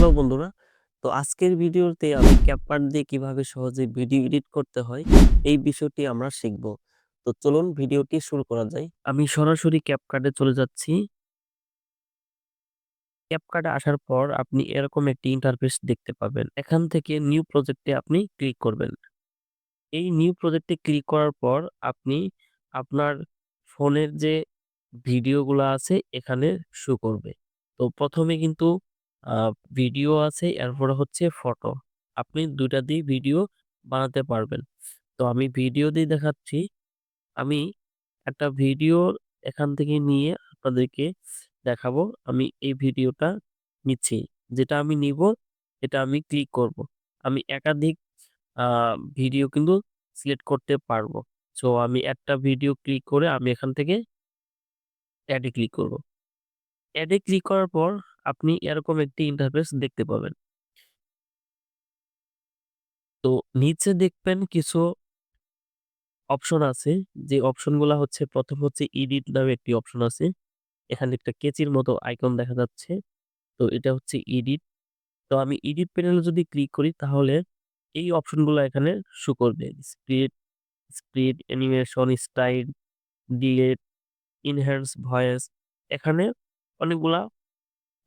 Hello বন্ধুরা। তো আজকের ভিডিওতে আমি ক্যাপকাট দিয়ে কীভাবে সহজে ভিডিও এডিট করতে হয়, এই বিষয়টি আমরা শিখব। তো চলুন ভিডিওটি শুরু করা যায় আমি সরাসরি ক্যাপকাটে চলে যাচ্ছি। ক্যাপকাটে আসার পর আপনি এরকম একটি ইন্টারফেস দেখতে পাবেন। এখান থেকে নিউ প্রজেক্টে আপনি ক্লিক করবেন। এই নিউ প্রজেক্টে ক্লিক করার পর আপনি আপনার ফোনের যে ভিডিওগুলো আছে, এখানে শো করবে। তো প্রথমে কিন্তু ভিডিও আছে, এরপরে হচ্ছে ফটো। আপনি দুইটা দিয়ে ভিডিও বানাতে পারবেন। তো আমি ভিডিও দিয়ে দেখাচ্ছি। আমি একটা ভিডিও এখান থেকে নিয়ে আপনাদেরকে দেখাবো। আমি এই ভিডিওটা নিচ্ছি। যেটা আমি নিব, এটা আমি ক্লিক করব। আমি একাধিক ভিডিও কিন্তু সিলেক্ট করতে পারব। সো আমি একটা ভিডিও ক্লিক করে আমি এখান থেকে অ্যাডে ক্লিক করব। অ্যাডে ক্লিক করার পর আপনি এরকম একটি ইন্টারফেস দেখতে পাবেন। তো নিচে দেখবেন কিছু অপশন আছে। যে অপশনগুলা হচ্ছে, প্রথম হচ্ছে এডিট নামে একটি অপশন আছে। এখানে একটা কেচির মতো আইকন দেখা যাচ্ছে। তো এটা হচ্ছে এডিট তো আমি এডিট প্যানেলে যদি ক্লিক করি, তাহলে এই অপশনগুলো এখানে শো করবে। Speed speed animation style delete enhance voice এখানে অনেকগুলা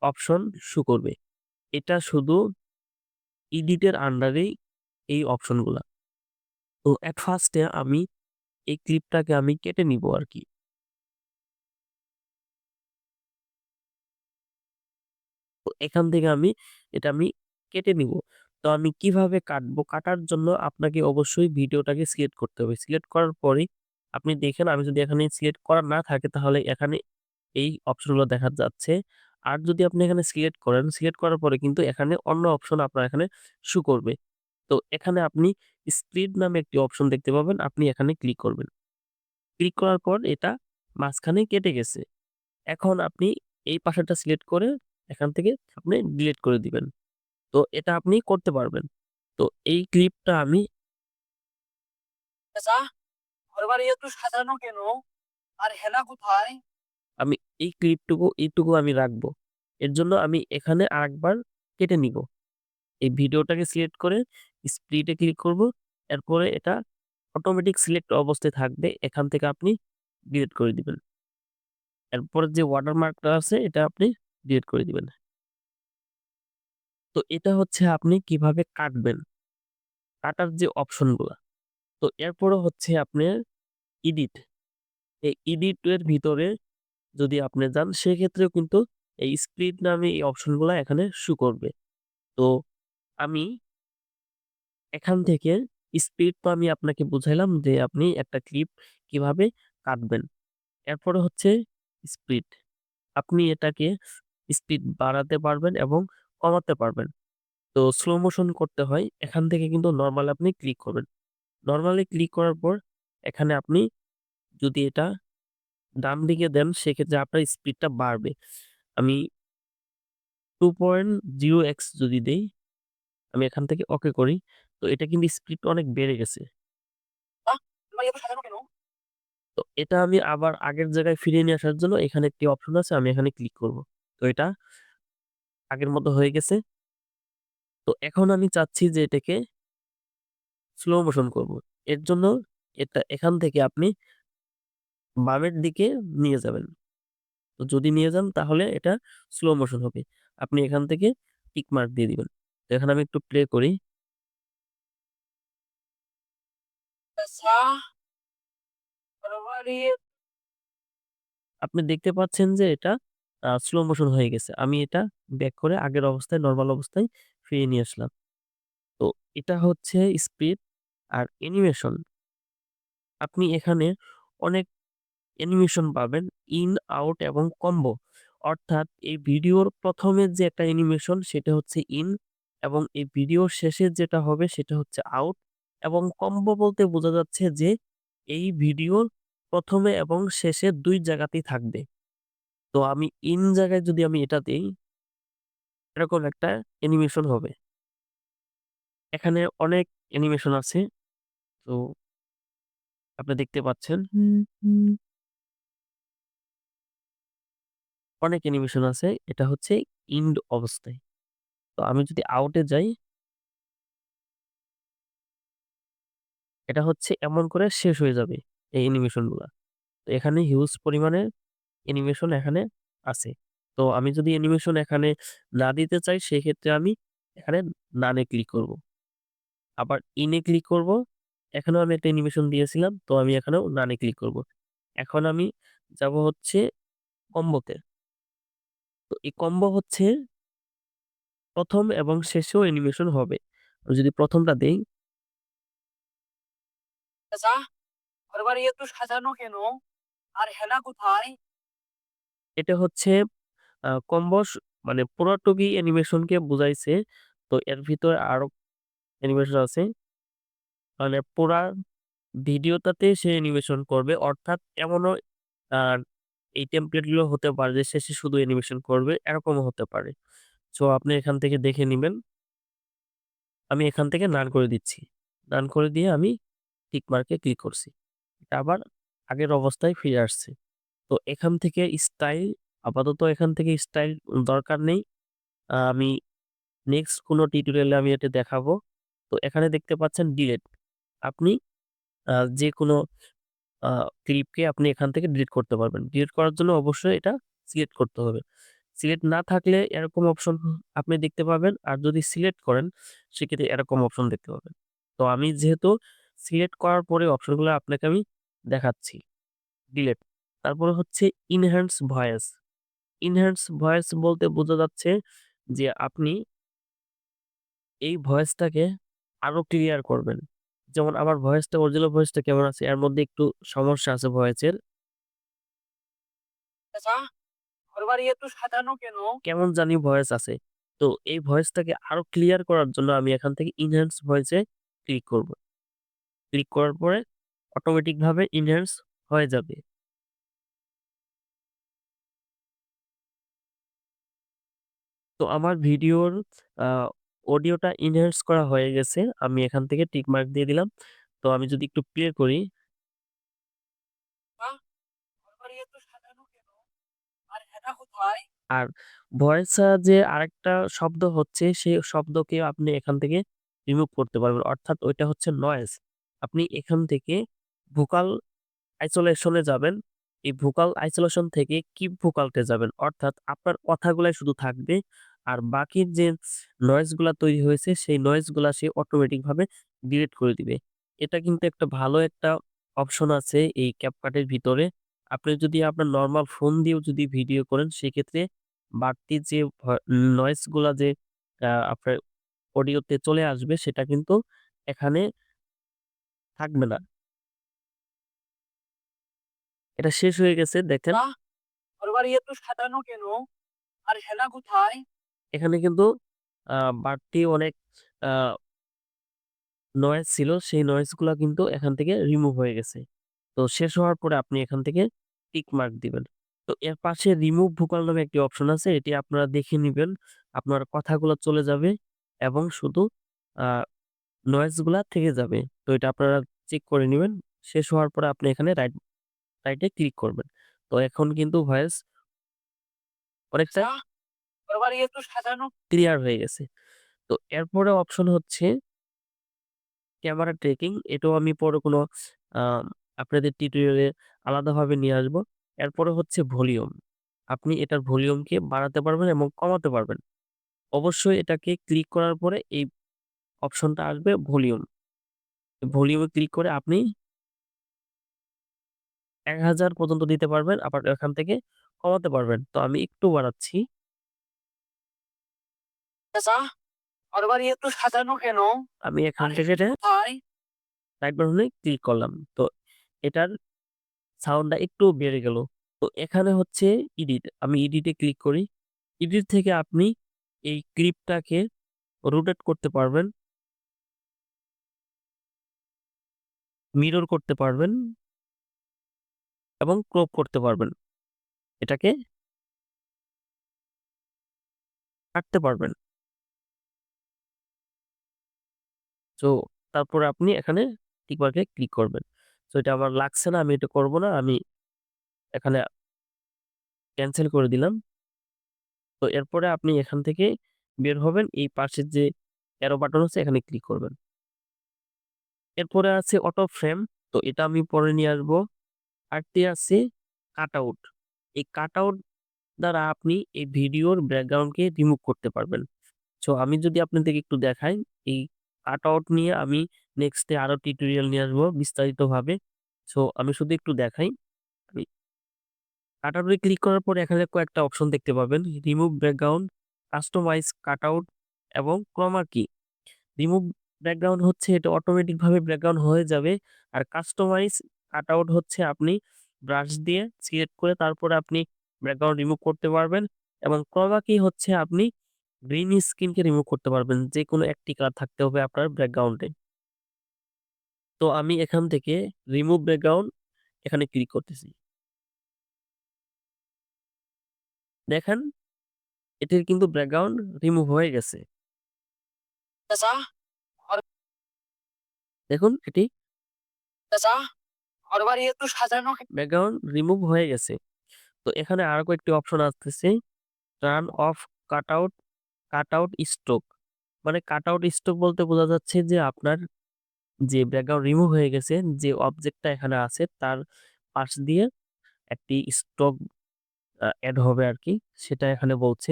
অপশন শো করবে। এটা শুধু ইডিটের আন্ডারেই এই অপশনগুলা তো অ্যাট ফার্স্টে আমি এই ক্লিপটাকে আমি কেটে নিব আর কি। এখান থেকে আমি এটা আমি কেটে নিব। তো আমি কীভাবে কাটবো? কাটার জন্য আপনাকে অবশ্যই ভিডিওটাকে সিলেক্ট করতে হবে। সিলেক্ট করার পরে আপনি দেখেন, আমি যদি এখানে সিলেক্ট করা না থাকে, তাহলে এখানে এই অপশনগুলো দেখা যাচ্ছে। আর যদি আপনি এখানে সিলেক্ট করেন সিলেক্ট করার পরে কিন্তু এখানে অন্য অপশন আপনার এখানে শু করবে। তো এখানে আপনি স্প্লিট নামে একটি অপশন দেখতে পাবেন আপনি এখানে ক্লিক করবেন। ক্লিক করার পর এটা মাঝখানে কেটে গেছে। এখন আপনি এই পাশাটা সিলেক্ট করে এখান থেকে আপনি ডিলিট করে দিবেন। তো এটা আপনি করতে পারবেন। তো এই ক্লিপটা আমি কেন? আর কোথায়? আমি এই ক্লিপটুকু এইটুকু আমি রাখব। এর জন্য আমি এখানে আরেকবার কেটে নিব। এই ভিডিওটাকে সিলেক্ট করে স্প্লিটে ক্লিক করব, এরপরে এটা অটোমেটিক সিলেক্ট অবস্থায় থাকবে, এখান থেকে আপনি ডিলিট করে দিবেন। এরপরে যে ওয়াটারমার্কটা আছে, এটা আপনি ডিলিট করে দিবেন। তো এটা হচ্ছে আপনি কীভাবে কাটবেন, কাটার যে অপশনগুলা। তো এরপরে হচ্ছে আপনার ইডিট এই ইডিটের ভিতরে যদি আপনি যান, সেক্ষেত্রেও কিন্তু এই স্প্লিট নামে এই অপশনগুলো এখানে শু করবে। তো আমি এখান থেকে স্পিড তো আমি আপনাকে বুঝাইলাম যে আপনি একটা ক্লিপ কীভাবে কাটবেন। এরপরে হচ্ছে স্পিড। আপনি এটাকে স্পিড বাড়াতে পারবেন এবং কমাতে পারবেন। তো স্লো মোশন করতে হয়, এখান থেকে কিন্তু নর্মাল আপনি ক্লিক করবেন। নর্মালি ক্লিক করার পর এখানে আপনি যদি এটা ডান দিকে দেন, সেক্ষেত্রে আপনার স্পিডটা বাড়বে। আমি টু পয়েন্ট জিরো এক্স যদি দেই আমি এখান থেকে ওকে করি তো এটা কিন্তু স্পিড অনেক বেড়ে গেছে। তো এটা আমি আবার আগের জায়গায় ফিরিয়ে নিয়ে আসার জন্য এখানে একটি অপশন আছে আমি এখানে ক্লিক করব। তো এটা আগের মতো হয়ে গেছে। তো এখন আমি চাচ্ছি যে এটাকে স্লো মোশন করব। এর জন্য এটা এখান থেকে আপনি বামের দিকে নিয়ে যাবেন। তো যদি নিয়ে যান তাহলে এটা স্লো মোশন হবে। আপনি এখান থেকে টিক মার্ক দিয়ে দিবেন। এখানে আমি একটু প্লে করি। আপনি দেখতে পাচ্ছেন যে এটা স্লো মোশন হয়ে গেছে। আমি এটা ব্যাক করে আগের অবস্থায় নর্মাল অবস্থায় ফিরিয়ে নিয়ে আসলাম। তো এটা হচ্ছে স্পিড আর অ্যানিমেশন আপনি এখানে অনেক অ্যানিমেশন পাবেন ইন আউট এবং কম্বো অর্থাৎ এই ভিডিওর প্রথমের যে একটা অ্যানিমেশন সেটা হচ্ছে ইন এবং এই ভিডিওর শেষে যেটা হবে সেটা হচ্ছে আউট এবং কম্বো বলতে বোঝা যাচ্ছে যে এই ভিডিওর প্রথমে এবং শেষে দুই জায়গাতেই থাকবে। তো আমি ইন জায়গায় যদি আমি এটা দিই, এরকম একটা অ্যানিমেশন হবে। এখানে অনেক অ্যানিমেশন আছে। তো আপনি দেখতে পাচ্ছেন। অনেক অ্যানিমেশন আছে, এটা হচ্ছে ইন্ড অবস্থায় তো আমি যদি আউটে যাই এটা হচ্ছে এমন করে শেষ হয়ে যাবে এই অ্যানিমেশনগুলা। তো এখানে হিউজ পরিমাণে অ্যানিমেশন এখানে আছে। তো আমি যদি অ্যানিমেশন এখানে না দিতে চাই, সেক্ষেত্রে আমি এখানে নানে ক্লিক করব। আবার ইন ক্লিক করব। এখানেও আমি একটা অ্যানিমেশন দিয়েছিলাম। তো আমি এখানেও নানে ক্লিক করব। এখন আমি যাব হচ্ছে কম্বোতে। তো এই কম্বো হচ্ছে ১ম এবং শেষেও অ্যানিমেশন হবে। আমি যদি ১ম টা দেই এত সাজানো কেন? আর হেনা কোথায়? এটা হচ্ছে কম্বোস মানে পুরাটুকি অ্যানিমেশনকে বুঝাইছে। তো এর ভিতরে আরও অ্যানিমেশন আছে। মানে পুরা ভিডিওটাতে সে অ্যানিমেশন করবে। অর্থাৎ এমনও এই টেমপ্লেটগুলো হতে পারে যে শেষে শুধু অ্যানিমেশন করবে, এরকমও হতে পারে। সো আপনি এখান থেকে দেখে নেবেন আমি এখান থেকে নান করে দিচ্ছি। নান করে দিয়ে আমি টিক মার্কে ক্লিক করছি। এটা আবার আগের অবস্থায় ফিরে আসছে। তো এখান থেকে স্টাইল আপাতত এখান থেকে স্টাইল দরকার নেই। আমি নেক্সট কোনো টিউটোরিয়ালে আমি এটা দেখাবো। তো এখানে দেখতে পাচ্ছেন ডিলেট। আপনি আ যেকোনো আ ক্লিপকে আপনি এখান থেকে ডিলিট করতে পারবেন। ডিলিট করার জন্য অবশ্যই এটা সিলেক্ট করতে হবে। সিলেক্ট না থাকলে এরকম অপশন আপনি দেখতে পাবেন। আর যদি সিলেক্ট করেন, সেক্ষেত্রে এরকম অপশন দেখতে পাবেন। তো আমি যেহেতু সিলেক্ট করার পরে অপশনগুলো আপনাকে আমি দেখাচ্ছি। ডিলেট। তারপরে হচ্ছে ইনহ্যান্স ভয়েস। ইনহ্যান্স ভয়েস বলতে বোঝা যাচ্ছে যে আপনি এই ভয়েসটাকে আরও ক্লিয়ার করবেন। যেমন আমার ভয়েসটা অরিজিনাল ভয়েসটা কেমন আছে এর মধ্যে একটু সমস্যা আছে ভয়েসের। কেন? কেমন জানি ভয়েস আছে। তো এই ভয়েসটাকে আরও ক্লিয়ার করার জন্য আমি এখান থেকে ইনহ্যান্স ভয়েসে ক্লিক করব। ক্লিক করার পরে অটোমেটিক ভাবে ইনহ্যান্স হয়ে যাবে। তো আমার ভিডিওর অডিওটা এনহান্স করা হয়ে গেছে। আমি এখান থেকে টিক মার্ক দিয়ে দিলাম। তো আমি যদি একটু প্লে করি? আর ভয়েস যে আরেকটা শব্দ হচ্ছে সেই শব্দকে আপনি এখান থেকে রিমুভ করতে পারবেন। অর্থাৎ ওইটা হচ্ছে নয়েজ। আপনি এখান থেকে ভোকাল আইসোলেশনে যাবেন। এই ভোকাল আইসোলেশন থেকে কিপ ভোকালতে যাবেন। অর্থাৎ আপনার কথাগুলাই শুধু থাকবে। আর বাকি যে নয়েজগুলা তৈরি হয়েছে, সেই নয়েজগুলা সে অটোমেটিক ভাবে ডিলিট করে দিবে। এটা কিন্তু একটা ভালো একটা অপশন আছে এই এর ভিতরে। আপনি যদি আপনার নর্মাল ফোন দিয়েও যদি ভিডিও করেন, সেক্ষেত্রে বাড়তি যে ভ নয়েজগুলা যে আপনার অডিওতে চলে আসবে, সেটা কিন্তু এখানে থাকবে না। এটা শেষ হয়ে গেছে, দেখেন। কেন? আর হেনা কোথায়? এখানে কিন্তু বাড়তি অনেক নয়েজ ছিল। সেই নয়েজগুলা কিন্তু এখান থেকে রিমুভ হয়ে গেছে। তো শেষ হওয়ার পরে আপনি এখান থেকে টিক মার্ক দিবেন। তো এর পাশে রিমুভ ভোকাল নামে একটি অপশন আছে। এটি আপনারা দেখে নিবেন। আপনার কথাগুলো চলে যাবে এবং শুধু, আ নয়েজগুলা থেকে যাবে। তো এটা আপনারা চেক করে নিবেন। শেষ হওয়ার পরে আপনি এখানে রাইট রাইট ক্লিক করবেন। তো এখন কিন্তু ভয়েস অনেকটা এত সাজানো ক্লিয়ার হয়ে গেছে। তো এরপরে অপশন হচ্ছে ক্যামেরা ট্রেকিং এটাও আমি পরে কোনো আপনাদের টিউটোরিয়ালে আলাদাভাবে নিয়ে আসব। এরপরে হচ্ছে ভলিউম। আপনি এটার ভলিউমকে বাড়াতে পারবেন এবং কমাতে পারবেন। অবশ্যই এটাকে ক্লিক করার পরে এই অপশনটা আসবে ভলিউম। ভলিউমে ক্লিক করে আপনি ১০০০ পর্যন্ত দিতে পারবেন। আবার এখান থেকে কমাতে পারবেন। তো আমি একটু বাড়াচ্ছি। চাচা সাজানো কেন? আমি এখান থেকে রাইট বাটনে ক্লিক করলাম। তো এটার সাউন্ডটা একটু বেড়ে গেল। তো এখানে হচ্ছে এডিট। আমি এডিট এ ক্লিক করি। এডিট থেকে আপনি এই ক্লিপটাকে রোটেট করতে পারবেন। মিরর করতে পারবেন। এবং ক্রপ করতে পারবেন। এটাকে কাটতে পারবেন। সো তারপরে আপনি এখানে টিক মার্কে ক্লিক করবেন। সো এটা আমার লাগছে না, আমি এটা করব না। আমি এখানে ক্যান্সেল করে দিলাম। তো এরপরে আপনি এখান থেকে বের হবেন এই পাশের যে অ্যারো বাটন আছে এখানে ক্লিক করবেন। এরপরে আছে অটো ফ্রেম তো এটা আমি পরে নিয়ে আসব। আরেকটি আছে কাট আউট এই কাট আউট দ্বারা আপনি এই ভিডিওর ব্যাকগ্রাউন্ডকে রিমুভ করতে পারবেন। সো আমি যদি আপনাদেরকে একটু দেখাই এই কাটআউট নিয়ে আমি নেক্সটে আরও টিউটোরিয়াল নিয়ে আসব বিস্তারিতভাবে। সো আমি শুধু একটু দেখাই। আমি কাটআউটে ক্লিক করার পরে এখানে কয়েকটা অপশন দেখতে পাবেন। Remove background, customize cut out এবং ক্রোমা কি। রিমুভ ব্যাকগ্রাউন্ড হচ্ছে এটা অটোমেটিকভাবে ব্যাকগ্রাউন্ড হয়ে যাবে। আর কাস্টমাইজ কাট আউট হচ্ছে আপনি ব্রাশ দিয়ে সিলেক্ট করে তারপরে আপনি ব্যাকগ্রাউন্ড রিমুভ করতে পারবেন এবং ক্রোমা কি হচ্ছে আপনি গ্রিন স্ক্রিনকে রিমুভ করতে পারবেন। যেকোনো একটি কালার থাকতে হবে আপনার ব্যাকগ্রাউন্ডে। তো আমি এখান থেকে রিমুভ ব্যাকগ্রাউন্ড এখানে ক্লিক করতেছি। দেখেন এটির কিন্তু ব্যাকগ্রাউন্ড রিমুভ হয়ে গেছে। দেখুন এটি কেন? ব্যাকগ্রাউন্ড রিমুভ হয়ে গেছে। তো এখানে আরও কয়েকটি অপশন আসতেছে। Turn off cutout, cutout stroke. মানে কাটআউট স্ট্রোক বলতে বোঝা যাচ্ছে যে আপনার যে ব্যাকগ্রাউন্ড রিমুভ হয়ে গেছে যে অবজেক্টটা এখানে আছে তার পাশ দিয়ে একটি স্ট্রোক অ্যাড হবে আর কি সেটা এখানে বলছে।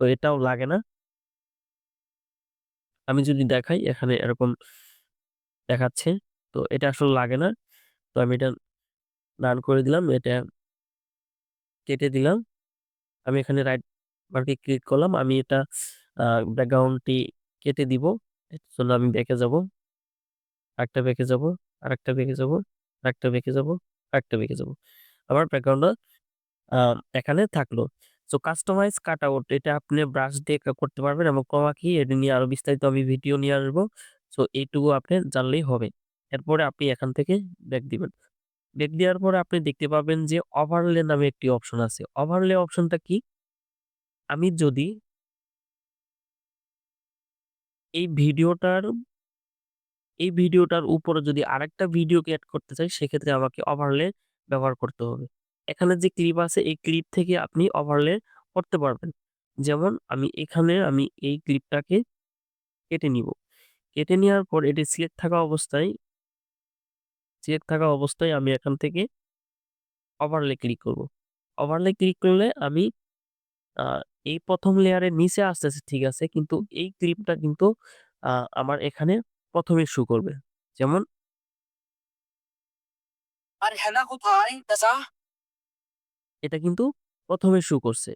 তো এটাও লাগে না। আমি যদি দেখাই এখানে এরকম দেখাচ্ছে। তো এটা আসলে লাগে না। তো আমি এটা ডান করে দিলাম। এটা কেটে দিলাম। আমি এখানে রাইট মার্কে ক্লিক করলাম। আমি এটা ব্যাকগ্রাউন্ডটি কেটে দিব। এর জন্য আমি ব্যাকে যাব। আরেকটা ব্যাকে যাব আর একটা ব্যাকে যাব, আরেকটা ব্যাকে যাব, আরেকটা ব্যাকে যাব আমার ব্যাকগ্রাউন্ডটা আ এখানে থাকল। সো কাস্টমাইজ কাটআউট এটা আপনি ব্রাশ দিয়ে করতে পারবেন এবং ক্রোমা কি এটা নিয়ে আরও বিস্তারিত আমি ভিডিও নিয়ে আসব। সো এইটুকু আপনি জানলেই হবে। এরপরে আপনি এখান থেকে ব্যাক দিবেন। ব্যাক দেওয়ার পরে আপনি দেখতে পাবেন যে ওভারলে নামে একটি অপশন আছে। ওভারলে অপশনটা কি? আমি যদি এই ভিডিওটার এই ভিডিওটার উপরে যদি আরেকটা ভিডিওকে অ্যাড করতে চাই, সেক্ষেত্রে আমাকে ওভারলে ব্যবহার করতে হবে। এখানে যে ক্লিপ আছে, এই ক্লিপ থেকে আপনি ওভারলে করতে পারবেন। যেমন আমি এখানে, আমি এই ক্লিপটাকে কেটে নিব কেটে নেওয়ার পর এটি সিলেক্ট থাকা অবস্থায় সিলেক্ট থাকা অবস্থায় আমি এখান থেকে ওভারলে ক্লিক করব। ওভারলে ক্লিক করলে আমি এই প্রথম লেয়ারের নিচে আসতেছে ঠিক আছে। কিন্তু এই ক্লিপটা কিন্তু আমার এখানে প্রথমে শু করবে। যেমন আর হেনা এটা কিন্তু প্রথমে শু করছে।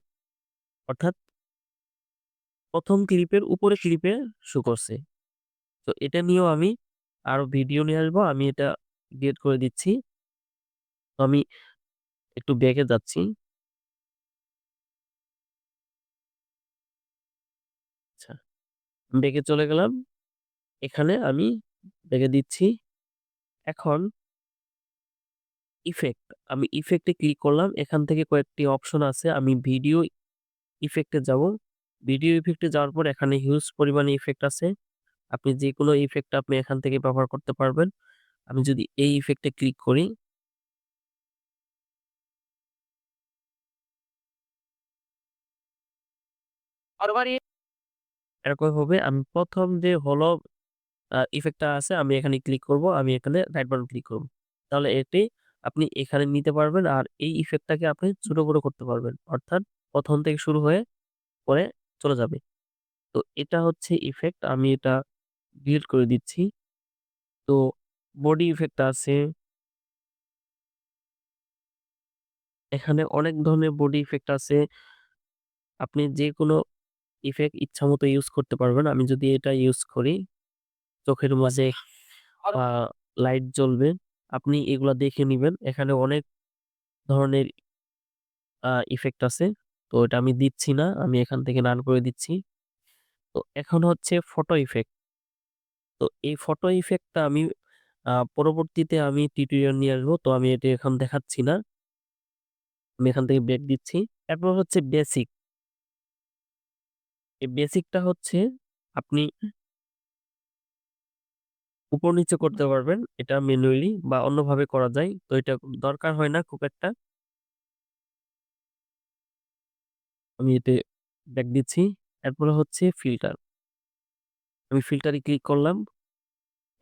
অর্থাৎ প্রথম ক্লিপের উপরে ক্লিপে শু করছে। তো এটা নিয়েও আমি আরও ভিডিও নিয়ে আসব। আমি এটা ডিলিট করে দিচ্ছি। তো আমি একটু ব্যাকে যাচ্ছি। ব্যাকে চলে গেলাম। এখানে আমি ব্যাকে দিচ্ছি। এখন ইফেক্ট আমি ইফেক্ট ক্লিক করলাম। এখান থেকে কয়েকটি অপশন আছে। আমি ভিডিও ইফেক্টে যাব। ভিডিও ইফেক্টে যাওয়ার পর এখানে হিউজ পরিমাণে ইফেক্ট আছে। আপনি যে কোনো ইফেক্ট আপনি এখান থেকে ব্যবহার করতে পারবেন। আমি যদি এই ইফেক্টে ক্লিক করি ঘরবাড়ি এরকম হবে আমি প্রথম যে হলো ইফেক্টটা আছে, আমি এখানে ক্লিক করব। আমি এখানে রাইট বাটন ক্লিক করব। তাহলে এটি আপনি এখানে নিতে পারবেন আর এই ইফেক্টটাকে আপনি ছোট বড় করতে পারবেন। অর্থাৎ প্রথম থেকে শুরু হয়ে পরে চলে যাবে। তো এটা হচ্ছে ইফেক্ট আমি এটা ডিলিট করে দিচ্ছি। তো বডি ইফেক্ট আছে। এখানে অনেক ধরনের বডি ইফেক্ট আছে। আপনি যেকোনো ইফেক্ট ইচ্ছামত ইউজ করতে পারবেন। আমি যদি এটা ইউজ করি চোখের মাঝে লাইট জ্বলবে। আপনি এগুলা দেখে নিবেন। এখানে অনেক ধরনের ইফেক্ট আছে। তো এটা আমি দিচ্ছি না। আমি এখান থেকে রান করে দিচ্ছি। তো এখন হচ্ছে ফটো ইফেক্ট। তো এই ফটো ইফেক্টটা আমি পরবর্তীতে আমি টিউটোরিয়াল নিয়ে আসব। তো আমি এটা এখন দেখাচ্ছি না। আমি এখান থেকে ব্যাক দিচ্ছি। এরপর হচ্ছে বেসিক। এই বেসিকটা হচ্ছে আপনি উপর নিচে করতে পারবেন। এটা ম্যানুয়ালি বা অন্যভাবে করা যায়। তো এটা দরকার হয় না খুব একটা। আমি এতে ব্যাক দিচ্ছি। এরপরে হচ্ছে ফিল্টার। আমি ফিল্টারে ক্লিক করলাম।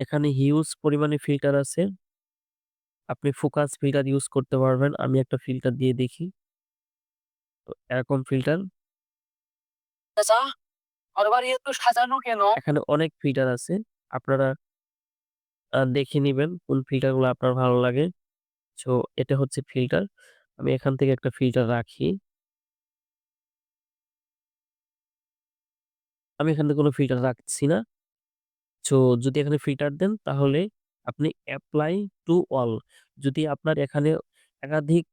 এখানে হিউজ পরিমাণে ফিল্টার আছে। আপনি ফোকাস ফিল্টার ইউজ করতে পারবেন। আমি একটা ফিল্টার দিয়ে দেখি। তো এরকম ফিল্টার। চাচা, ঘরবাড়ি এত সাজানো কেন? এখানে অনেক ফিল্টার আছে। আপনারা দেখে নিবেন কোন ফিল্টারগুলো আপনার ভালো লাগে। সো এটা হচ্ছে ফিল্টার। আমি এখান থেকে একটা ফিল্টার রাখি। আমি এখান থেকে কোনো ফিল্টার রাখছি না। সো যদি এখানে ফিল্টার দেন তাহলে আপনি এপ্লাই টু অল যদি আপনার এখানে একাধিক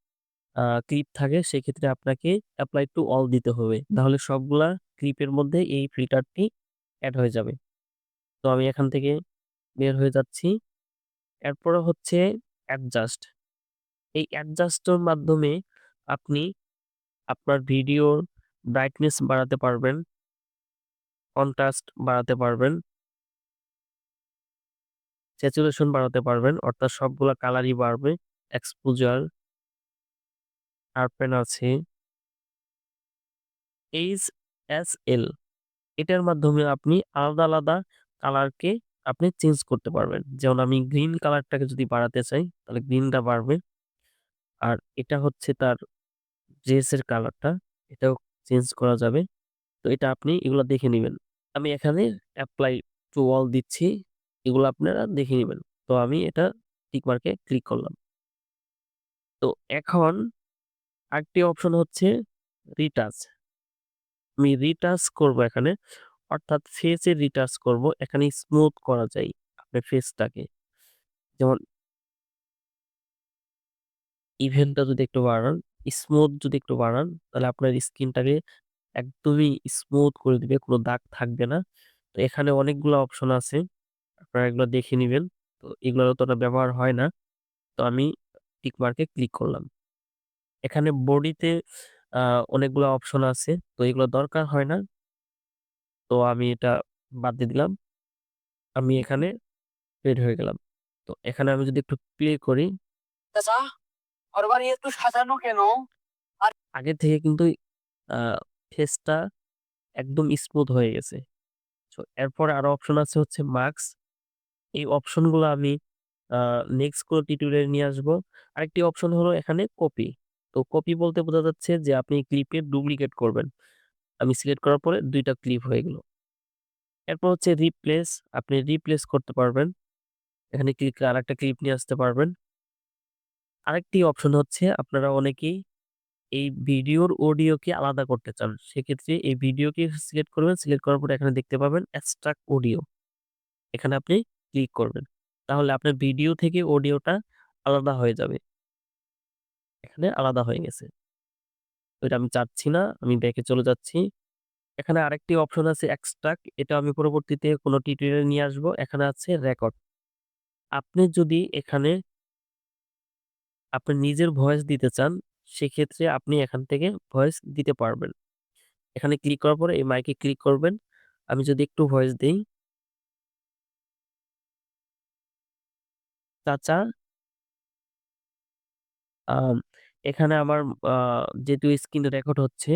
ক্লিপ থাকে, সেক্ষেত্রে আপনাকে অ্যাপ্লাই টু অল দিতে হবে। তাহলে সবগুলা ক্লিপের মধ্যে এই ফিল্টারটি অ্যাড হয়ে যাবে। তো আমি এখান থেকে বের হয়ে যাচ্ছি। এরপরে হচ্ছে অ্যাডজাস্ট। এই অ্যাডজাস্টের মাধ্যমে আপনি আপনার ভিডিওর ব্রাইটনেস বাড়াতে পারবেন। কন্ট্রাস্ট বাড়াতে পারবেন। স্যাচুরেশন বাড়াতে পারবেন। অর্থাৎ সবগুলা কালারই বাড়বে। এক্সপোজার শার্পেন আছে। এইচ এস এল এটার মাধ্যমে আপনি আলাদা, আলাদা কালারকে আপনি চেঞ্জ করতে পারবেন। যেমন আমি গ্রিন কালারটাকে যদি বাড়াতে চাই তাহলে গ্রিনটা বাড়বে। আর এটা হচ্ছে তার ড্রেসের কালারটা। এটাও চেঞ্জ করা যাবে। তো এটা আপনি এগুলা দেখে নেবেন আমি এখানে অ্যাপ্লাই টু অল দিচ্ছি। এগুলো আপনারা দেখে নেবেন তো আমি এটা টিক মার্কে ক্লিক করলাম। তো এখন আরেকটি অপশন হচ্ছে রিটাচ। আমি রিটাচ করব এখানে। অর্থাৎ ফেসে রিটাচ করব। এখানে স্মুথ করা যায় আপনার ফেসটাকে। যেমন ইভেনটা যদি একটু বাড়ান, স্মুথ যদি একটু বাড়ান তাহলে আপনার স্কিনটাকে একদমই স্মুথ করে দিবে। কোনো দাগ থাকবে না। তো এখানে অনেকগুলা অপশন আছে। আপনারা এগুলো দেখে নেবেন তো এগুলোর অতটা ব্যবহার হয় না। তো আমি টিক মার্কে ক্লিক করলাম। এখানে বডিতে আ অনেকগুলা অপশন আছে। তো এগুলো দরকার হয় না। তো আমি এটা বাদ দিয়ে দিলাম। আমি এখানে বের হয়ে গেলাম। তো এখানে আমি যদি একটু প্লে করি চাচা, সাজানো কেন? আগে থেকে কিন্তু ফেসটা একদম স্মুথ হয়ে গেছে। সো এরপরে আরও অপশন আছে হচ্ছে মাস্ক। এই অপশনগুলো আমি নেক্সট কোনো টিউটোরিয়ালে নিয়ে আসব। আরেকটি অপশন হলো এখানে কপি। তো কপি বলতে বোঝা যাচ্ছে যে, আপনি ক্লিপের ডুপ্লিকেট করবেন। আমি সিলেক্ট করার পরে দুইটা ক্লিপ হয়ে গেল। এরপর হচ্ছে রিপ্লেস। আপনি রিপ্লেস করতে পারবেন। এখানে ক্লিক আরেকটা ক্লিপ নিয়ে আসতে পারবেন। আরেকটি অপশন হচ্ছে আপনারা অনেকেই এই ভিডিওর অডিওকে আলাদা করতে চান। সেক্ষেত্রে এই ভিডিওকে সিলেক্ট করবেন। সিলেক্ট করার পরে এখানে দেখতে পাবেন এক্সট্রাক্ট অডিও। এখানে আপনি ক্লিক করবেন। তাহলে আপনার ভিডিও থেকে অডিওটা আলাদা হয়ে যাবে। এখানে আলাদা হয়ে গেছে। তো এটা আমি চাচ্ছি না। আমি ব্যাকে চলে যাচ্ছি। এখানে আরেকটি অপশন আছে এক্সট্রাক্ট। এটা আমি পরবর্তীতে কোনো টিউটোরিয়ালে নিয়ে আসব। এখানে আছে রেকর্ড। আপনি যদি এখানে আপনি নিজের ভয়েস দিতে চান, সেক্ষেত্রে আপনি এখান থেকে ভয়েস দিতে পারবেন। এখানে ক্লিক করার পরে এই মাইকে ক্লিক করবেন। আমি যদি একটু ভয়েস দেই চাচা এখানে আমার যেহেতু স্ক্রিন রেকর্ড হচ্ছে,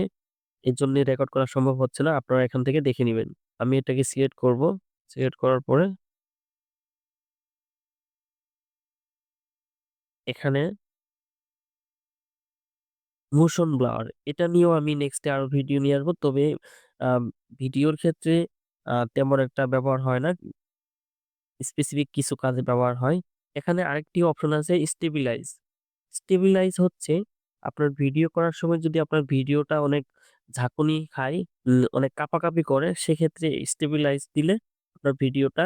এজন্য রেকর্ড করা সম্ভব হচ্ছে না। আপনারা এখান থেকে দেখে নিবেন। আমি এটাকে সিলেক্ট করব। সিলেক্ট করার পরে এখানে মোশন ব্লার এটা নিয়েও আমি নেক্সট এ আরও ভিডিও নিয়ে আসব। তবে ভিডিওর ক্ষেত্রে তেমন একটা ব্যবহার হয় না। স্পেসিফিক কিছু কাজে ব্যবহার হয়। এখানে আরেকটি অপশন আছে স্টেবিলাইজ। স্টেবিলাইজ হচ্ছে আপনার ভিডিও করার সময় যদি আপনার ভিডিওটা অনেক ঝাঁকুনি খায়, অনেক কাঁপাকাঁপি করে সেক্ষেত্রে স্টেবিলাইজ দিলে আপনার ভিডিওটা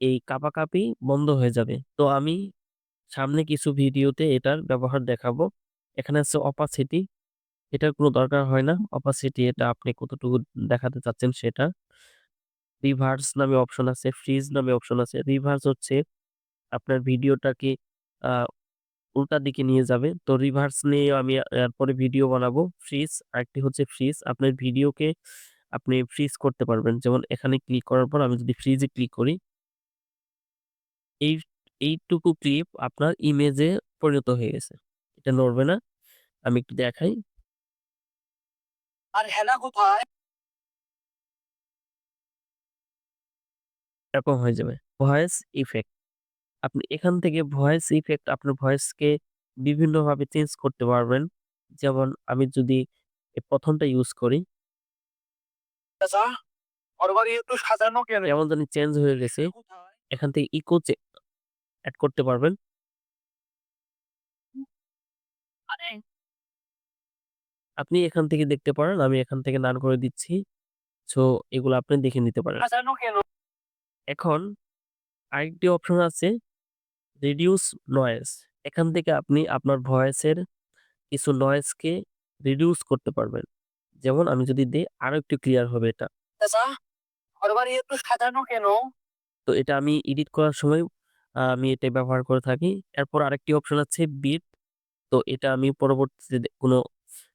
এই কাঁপাকাঁপি বন্ধ হয়ে যাবে। তো আমি সামনে কিছু ভিডিওতে এটার ব্যবহার দেখাবো। এখানে আছে অপাসিটি। এটার কোনো দরকার হয় না। অপাসিটি এটা আপনি কতটুকু দেখাতে চাচ্ছেন সেটা। রিভার্স নামে অপশন আছে, ফ্রিজ নামে অপশন আছে। রিভার্স হচ্ছে আপনার ভিডিওটাকে উল্টা দিকে নিয়ে যাবে। তো রিভার্স নিয়ে আমি এরপরে ভিডিও বানাবো। ফ্রিজ আরেকটি হচ্ছে ফ্রিজ আপনার ভিডিওকে আপনি ফ্রিজ করতে পারবেন। যেমন এখানে ক্লিক করার পর আমি যদি ফ্রিজে ক্লিক করি এই এইটুকু ক্লিপ আপনার ইমেজে পরিণত হয়ে গেছে। এটা নড়বে না। আমি একটু দেখাই। আর হেনা কোথায়? এরকম হয়ে যাবে। ভয়েস ইফেক্ট আপনি এখান থেকে ভয়েস ইফেক্ট আপনার ভয়েসকে বিভিন্নভাবে চেঞ্জ করতে পারবেন। যেমন আমি যদি এ ১ম টা ইউজ করি চাচা, ঘরবাড়ি একটু সাজানো কেন? কেমন জানি চেঞ্জ হয়ে গেছে। এখান থেকে ইকো চে এড করতে পারবেন। আরে আপনি এখান থেকে দেখতে পারেন। আমি এখান থেকে নান করে দিচ্ছি। সো এগুলো আপনি দেখে নিতে পারেন। সাজানো কেন? এখন আরেকটি অপশন আছে রিডিউস নয়েজ। এখান থেকে আপনি আপনার ভয়েসের কিছু নয়েসকে রিডিউস করতে পারবেন। যেমন আমি যদি দেই আরও একটু ক্লিয়ার হবে এটা। চাচা, একটু সাজানো কেন? তো এটা আমি এডিট করার সময় আমি এটা ব্যবহার করে থাকি। এরপর আরেকটি অপশন আছে বিট। তো এটা আমি পরবর্তীতে কোনো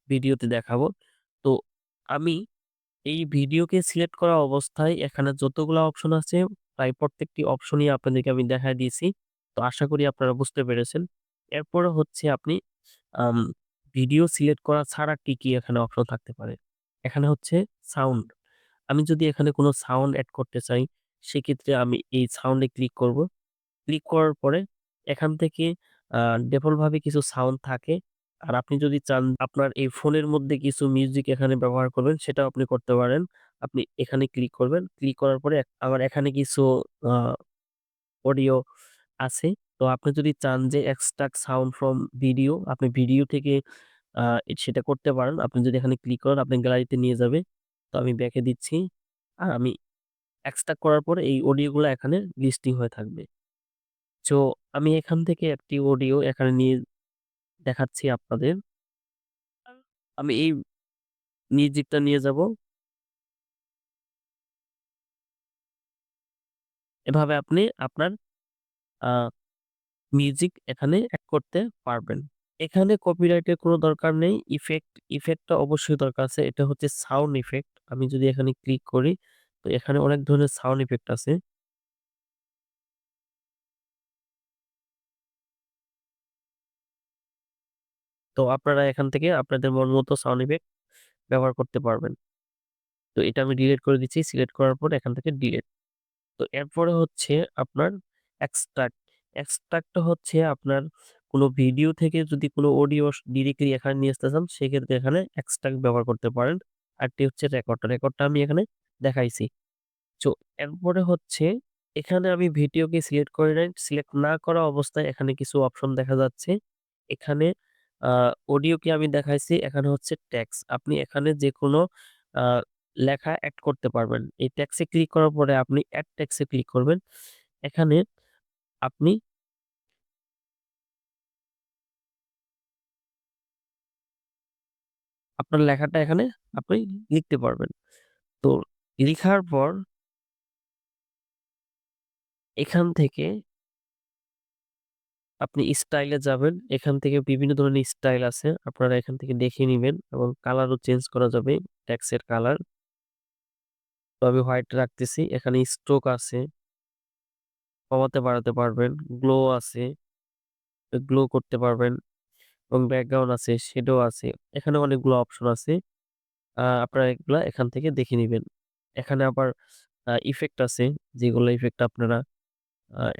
ভিডিওতে দেখাবো। তো আমি এই ভিডিওকে সিলেক্ট করা অবস্থায় এখানে যতগুলা অপশন আছে প্রায় প্রত্যেকটি অপশনই আপনাদেরকে আমি দেখায় দিয়েছি। তো আশা করি আপনারা বুঝতে পেরেছেন। এরপরে হচ্ছে আপনি ভিডিও সিলেক্ট করা ছাড়া কি, কি এখানে অপশন থাকতে পারে? এখানে হচ্ছে সাউন্ড। আমি যদি এখানে কোনো সাউন্ড অ্যাড করতে চাই, সেক্ষেত্রে আমি এই সাউন্ডে ক্লিক করব। ক্লিক করার পরে এখান থেকে আ ডিফল্ট ভাবে কিছু সাউন্ড থাকে। আর আপনি যদি চান আপনার এই ফোনের মধ্যে কিছু মিউজিক এখানে ব্যবহার করবেন, সেটাও আপনি করতে পারেন। আপনি এখানে ক্লিক করবেন। ক্লিক করার পরে আবার এখানে কিছু অডিও আছে। তো আপনি যদি চান যে এক্সট্রাক্ট সাউন্ড ফ্রম ভিডিও, আপনি ভিডিও থেকে আ সেটা করতে পারেন। আপনি যদি এখানে ক্লিক করেন, আপনি গ্যালারিতে নিয়ে যাবে। তো আমি ব্যাকে দিচ্ছি। আর আমি এক্সট্রাক্ট করার পরে এই অডিওগুলা এখানে লিস্টিং হয়ে থাকবে। তো আমি এখান থেকে একটি অডিও এখানে নিয়ে দেখাচ্ছি আপনাদের। আমি এই মিউজিকটা নিয়ে যাব। এভাবে আপনি আপনার মিউজিক এখানে এড করতে পারবেন। এখানে কপিরাইটের কোনো দরকার নেই। ইফেক্ট, ইফেক্টটা অবশ্যই দরকার আছে। এটা হচ্ছে সাউন্ড ইফেক্ট। আমি যদি এখানে ক্লিক করি, তো এখানে অনেক ধরনের সাউন্ড ইফেক্ট আছে। তো আপনারা এখান থেকে আপনাদের মন মতো সাউন্ড ইফেক্ট ব্যবহার করতে পারবেন। তো এটা আমি ডিলিট করে দিচ্ছি। সিলেক্ট করার পর এখান থেকে ডিলিট। তো এরপরে হচ্ছে আপনার এক্সট্রাক্ট। এক্সট্রাক্টটা হচ্ছে আপনার কোনো ভিডিও থেকে যদি কোনো অডিও ডিরেক্টলি এখানে নিয়ে আসতে চান, সেক্ষেত্রে এখানে এক্সট্রাক্ট ব্যবহার করতে পারেন। আরটি হচ্ছে রেকর্ডটা। রেকর্ডটা আমি এখানে দেখাইছি। সো এরপরে হচ্ছে এখানে আমি ভিডিওকে সিলেক্ট করে নাই। সিলেক্ট না করা অবস্থায় এখানে কিছু অপশন দেখা যাচ্ছে। এখানে অডিওকে আমি দেখাইছি। এখানে হচ্ছে ট্যাক্স আপনি এখানে যেকোনো আ লেখা অ্যাড করতে পারবেন। এই টেক্সটে ক্লিক করার পরে আপনি এড টেক্সটে ক্লিক করবেন। এখানে আপনি আপনার লেখাটা এখানে আপনি লিখতে পারবেন। তো লিখার পর এখান থেকে আপনি স্টাইলে যাবেন। এখান থেকে বিভিন্ন ধরনের স্টাইল আছে। আপনারা এখান থেকে দেখে নিবেন এবং কালারও চেঞ্জ করা যাবে টেক্সটের কালার। তো আমি হোয়াইট রাখতেছি। এখানে স্ট্রোক আছে। কমাতে বাড়াতে পারবেন। গ্লো আছে। গ্লো করতে পারবেন এবং ব্যাকগ্রাউন্ড আছে, শেডো আছে। এখানে অনেকগুলো অপশন আছে। আপনারা এগুলা এখান থেকে দেখে নেবেন এখানে আবার ইফেক্ট আছে। যেগুলো ইফেক্ট আপনারা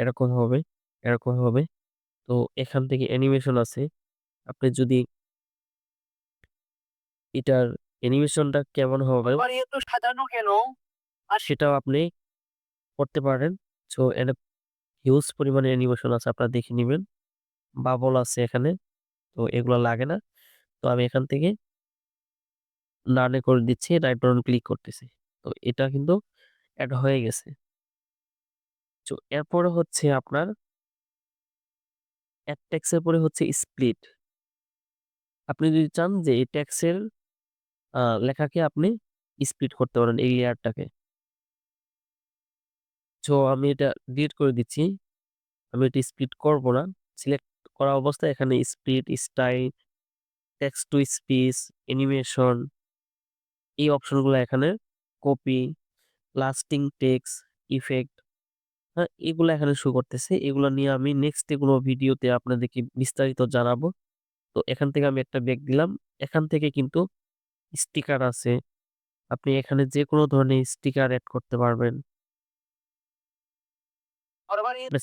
এরকম হবে, এরকম হবে। তো এখান থেকে অ্যানিমেশন আছে। আপনি যদি এটার অ্যানিমেশনটা কেমন হবে সাজানো কেন? আর সেটাও আপনি করতে পারেন। সো হিউজ পরিমাণে অ্যানিমেশন আছে, আপনারা দেখে নেবেন বাবল আছে এখানে। তো এগুলা লাগে না। তো আমি এখান থেকে নানে করে দিচ্ছি। রাইট বাটন ক্লিক করতেছি। তো এটা কিন্তু অ্যাড হয়ে গেছে। তো এরপরে হচ্ছে আপনার এড ট্যাক্সের পরে হচ্ছে স্প্লিট। আপনি যদি চান যে এই ট্যাক্সের লেখাকে আপনি স্প্লিট করতে পারেন এই লেয়ারটাকে। সো আমি এটা ডিলিট করে দিচ্ছি। আমি এটা স্পিড করব না। সিলেক্ট করা অবস্থায় এখানে speed style, text to speech, animation এই অপশনগুলা এখানে কপি, লাস্টিং টেক্স ইফেক্ট হ্যাঁ? এগুলা এখানে শো করতেছে। এগুলা নিয়ে আমি নেক্সট কোনো ভিডিওতে আপনাদেরকে বিস্তারিত জানাব। তো এখান থেকে আমি একটা ব্যাগ দিলাম। এখান থেকে কিন্তু স্টিকার আছে। আপনি এখানে যেকোনো ধরনের স্টিকার অ্যাড করতে পারবেন।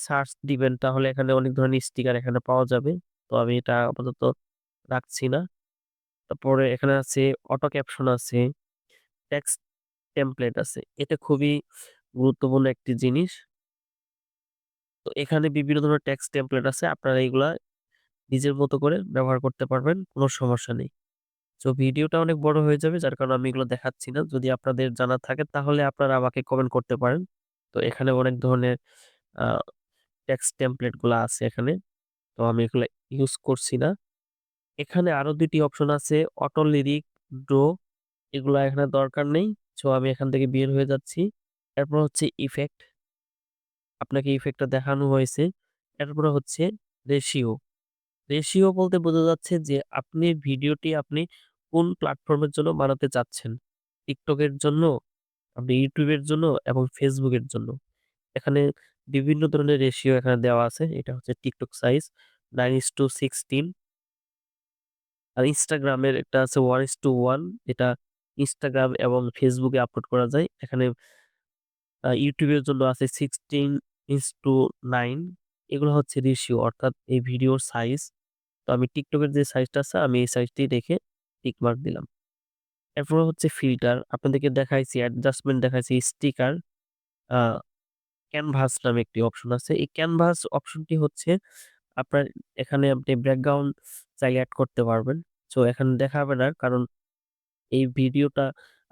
সার্চ দিবেন তাহলে এখানে অনেক ধরনের স্টিকার এখানে পাওয়া যাবে। তো আমি এটা আপাতত রাখছি না। তারপরে এখানে আছে অটো ক্যাপশন আছে, টেক্সট টেমপ্লেট আছে। এটা খুবই গুরুত্বপূর্ণ একটি জিনিস। তো এখানে বিভিন্ন ধরনের টেক্সট টেমপ্লেট আছে। আপনারা এগুলা নিজের মতো করে ব্যবহার করতে পারবেন। কোনো সমস্যা নেই। সো ভিডিওটা অনেক বড় হয়ে যাবে যার কারণে আমি এগুলো দেখাচ্ছি না। যদি আপনাদের জানা থাকে তাহলে আপনারা আমাকে কমেন্ট করতে পারেন। তো এখানে অনেক ধরনের টেক্সট টেমপ্লেটগুলা আছে এখানে। তো আমি এগুলা ইউজ করছি না। এখানে আরও ২ টি অপশন আছে অটো লিরিক, ড্র এগুলা এখানে দরকার নেই। সো আমি এখান থেকে বের হয়ে যাচ্ছি। এরপর হচ্ছে ইফেক্ট। আপনাকে ইফেক্টটা দেখানো হয়েছে। এরপরে হচ্ছে রেশিও। রেশিও বলতে বোঝা যাচ্ছে যে আপনি ভিডিওটি আপনি কোন প্ল্যাটফর্মের জন্য বানাতে চাচ্ছেন। এর জন্য, আপনি এর জন্য এবং এর জন্য। এখানে বিভিন্ন ধরনের রেশিও এখানে দেওয়া আছে। এটা হচ্ছে টিকটক সাইজ 9:16 আর ইনস্টাগ্রামের একটা আছে 1:1 এটা ইনস্টাগ্রাম এবং ফেসবুকে আপলোড করা যায়। এখানে ইউটিউবের জন্য আছে সিক্সটিন জন্য আছে 16:9 এগুলো হচ্ছে রেশিও অর্থাৎ এই ভিডিওর সাইজ। তো আমি টিকটকের যে সাইজটা আছে আমি এই সাইজটি রেখে টিকমার্ক দিলাম। এরপর হচ্ছে ফিল্টার। আপনাদেরকে দেখাইছি অ্যাডজাস্টমেন্ট দেখাইছি স্টিকার, ক্যানভাস নামে একটি অপশন আছে। এই ক্যানভাস অপশনটি হচ্ছে আপনার এখানে আপনি ব্যাকগ্রাউন্ড চাইলে অ্যাড করতে পারবেন। সো এখানে দেখাবে না কারণ এই ভিডিওটা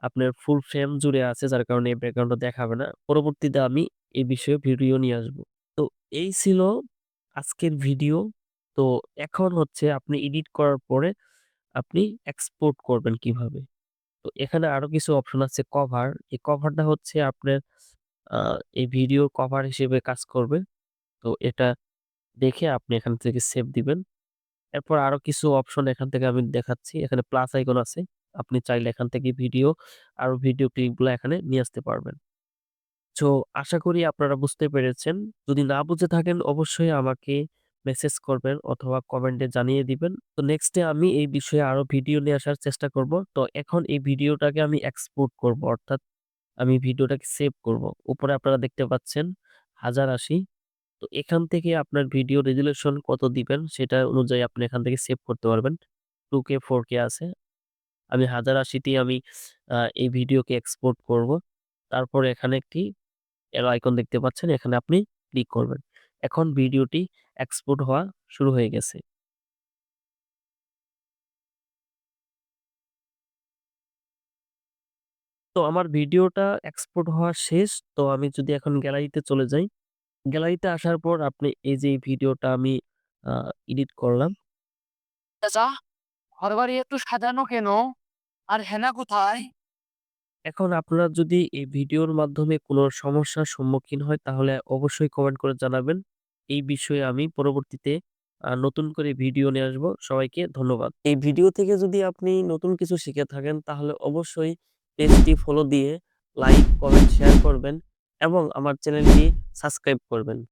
আপনার ফুল ফ্রেম জুড়ে আছে, যার কারণে এই ব্যাকগ্রাউন্ডটা দেখাবে না। পরবর্তীতে আমি এই বিষয়ে ভিডিও নিয়ে আসব। তো, এই ছিল আজকের ভিডিও। তো, এখন হচ্ছে আপনি এডিট করার পরে আপনি এক্সপোর্ট করবেন কীভাবে। তো, এখানে আরও কিছু অপশন আছে কভার। এই কভারটা হচ্ছে আপনার এই ভিডিও কভার হিসেবে কাজ করবে। তো এটা দেখে আপনি এখান থেকে সেভ দিবেন। এরপর আরও কিছু অপশন এখান থেকে আমি দেখাচ্ছি। এখানে প্লাস আইকন আছে। আপনি চাইলে এখান থেকে ভিডিও, আরও ভিডিও ক্লিপগুলা এখানে নিয়ে আসতে পারবেন। তো আশা করি আপনারা বুঝতে পেরেছেন। যদি না বুঝে থাকেন, অবশ্যই আমাকে মেসেজ করবেন অথবা কমেন্টে জানিয়ে দিবেন। তো নেক্সট আমি এই বিষয়ে আরও ভিডিও নিয়ে আসার চেষ্টা করব। তো এখন এই ভিডিওটাকে আমি এক্সপোর্ট করব, অর্থাৎ আমি ভিডিওটাকে সেভ করব। উপরে আপনারা দেখতে পাচ্ছেন 1080 তো এখান থেকে আপনার ভিডিও রেজোলিউশন কত দিবেন সেটা অনুযায়ী আপনি এখান থেকে সেভ করতে পারবেন। 2K 4K আছে। আমি 1080 তেই আমি এই ভিডিওকে এক্সপোর্ট করব। তারপরে এখানে একটি অ্যারো আইকন দেখতে পাচ্ছেন এখানে আপনি ক্লিক করবেন। এখন ভিডিওটি এক্সপোর্ট হওয়া শুরু হয়ে গেছে। তো আমার ভিডিওটা এক্সপোর্ট হওয়া শেষ। তো আমি যদি এখন গ্যালারিতে চলে যাই। গ্যালারিতে আসার পর আপনি এই যে ভিডিওটা আমি এডিট করলাম। চাচা একটু সাজানো কেন? আর হেনা কোথায়? এখন আপনারা যদি এই ভিডিওর মাধ্যমে কোনো সমস্যার সম্মুখীন হয় তাহলে অবশ্যই কমেন্ট করে জানাবেন। এই বিষয়ে আমি পরবর্তীতে নতুন করে ভিডিও নিয়ে আসব। সবাইকে ধন্যবাদ। এই ভিডিও থেকে যদি আপনি নতুন কিছু শিখে থাকেন তাহলে অবশ্যই পেজটি ফলো দিয়ে লাইক, কমেন্ট, শেয়ার করবেন এবং আমার চ্যানেলটি সাবস্ক্রাইব করবেন।